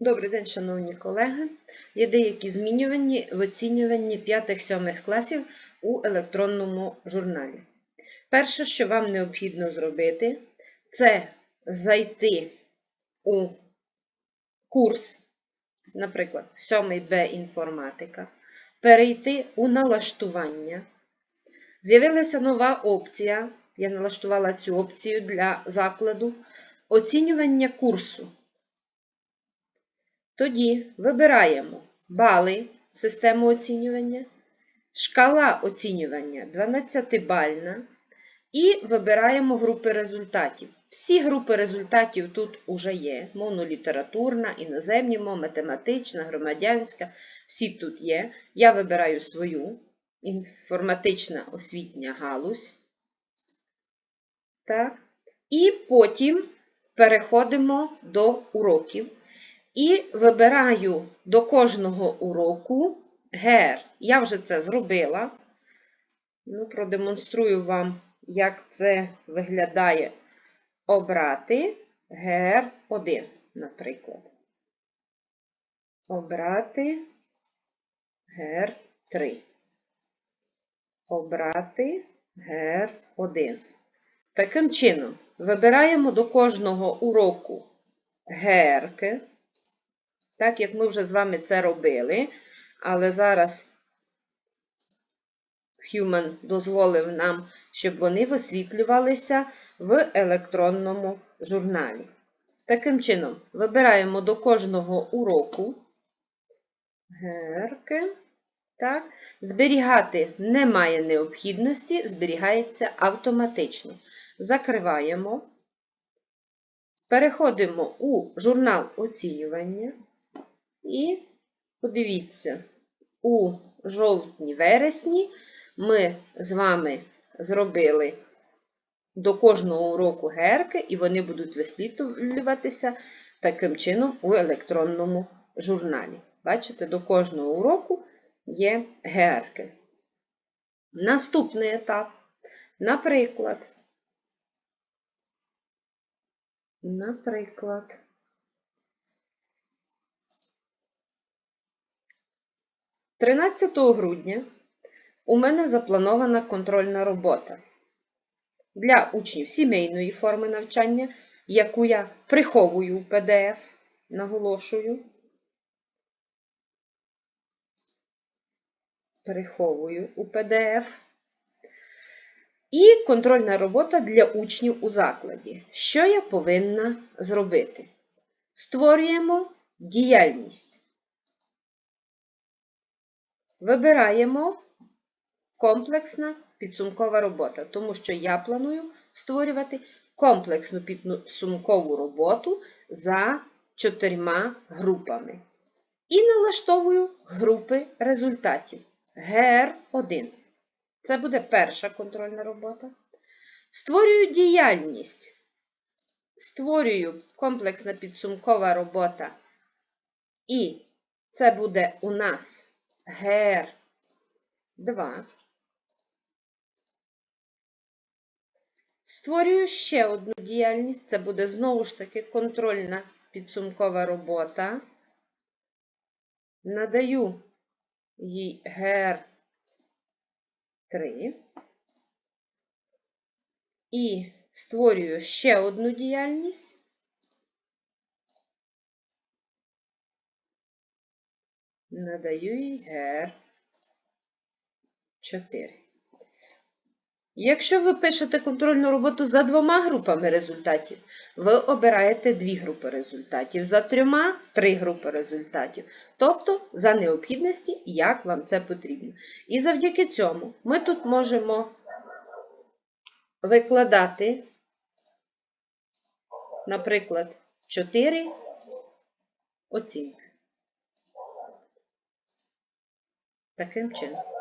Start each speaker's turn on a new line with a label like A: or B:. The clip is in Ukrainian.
A: Добрий день, шановні колеги. Є деякі змінювання в оцінюванні 5-7 класів у електронному журналі. Перше, що вам необхідно зробити, це зайти у курс, наприклад, 7Б інформатика, перейти у налаштування. З'явилася нова опція. Я налаштувала цю опцію для закладу оцінювання курсу. Тоді вибираємо бали систему оцінювання, шкала оцінювання 12-бальна і вибираємо групи результатів. Всі групи результатів тут уже є: монолітературна, іноземні математична, громадянська. Всі тут є. Я вибираю свою інформатична освітня галузь. Так. І потім переходимо до уроків. І вибираю до кожного уроку ГЕР. Я вже це зробила. Ну, Продемонструю вам, як це виглядає обрати ГЕР 1, наприклад. Обрати ГЕР 3. Обрати ГЕР 1. Таким чином, вибираємо до кожного уроку герки. Так як ми вже з вами це робили, але зараз Human дозволив нам, щоб вони висвітлювалися в електронному журналі. Таким чином, вибираємо до кожного уроку герки. Так. Зберігати немає необхідності, зберігається автоматично. Закриваємо. Переходимо у журнал оцінювання. І подивіться, у жовтні-вересні ми з вами зробили до кожного уроку герки, і вони будуть висвітлюватися таким чином у електронному журналі. Бачите, до кожного уроку є герки. Наступний етап, наприклад, наприклад, 13 грудня у мене запланована контрольна робота для учнів сімейної форми навчання, яку я приховую в PDF, наголошую. Приховую у PDF. І контрольна робота для учнів у закладі. Що я повинна зробити? Створюємо діяльність. Вибираємо комплексна підсумкова робота, тому що я планую створювати комплексну підсумкову роботу за чотирма групами. І налаштовую групи результатів. ГР1. Це буде перша контрольна робота. Створюю діяльність. Створюю комплексна підсумкова робота. І це буде у нас ГР 2. Створюю ще одну діяльність. Це буде знову ж таки контрольна підсумкова робота. Надаю їй ГР 3. І створюю ще одну діяльність. Надаю їй ГР 4. Якщо ви пишете контрольну роботу за двома групами результатів, ви обираєте дві групи результатів, за трьома три групи результатів. Тобто за необхідності, як вам це потрібно. І завдяки цьому ми тут можемо викладати, наприклад, 4 оцінки. Таким чином.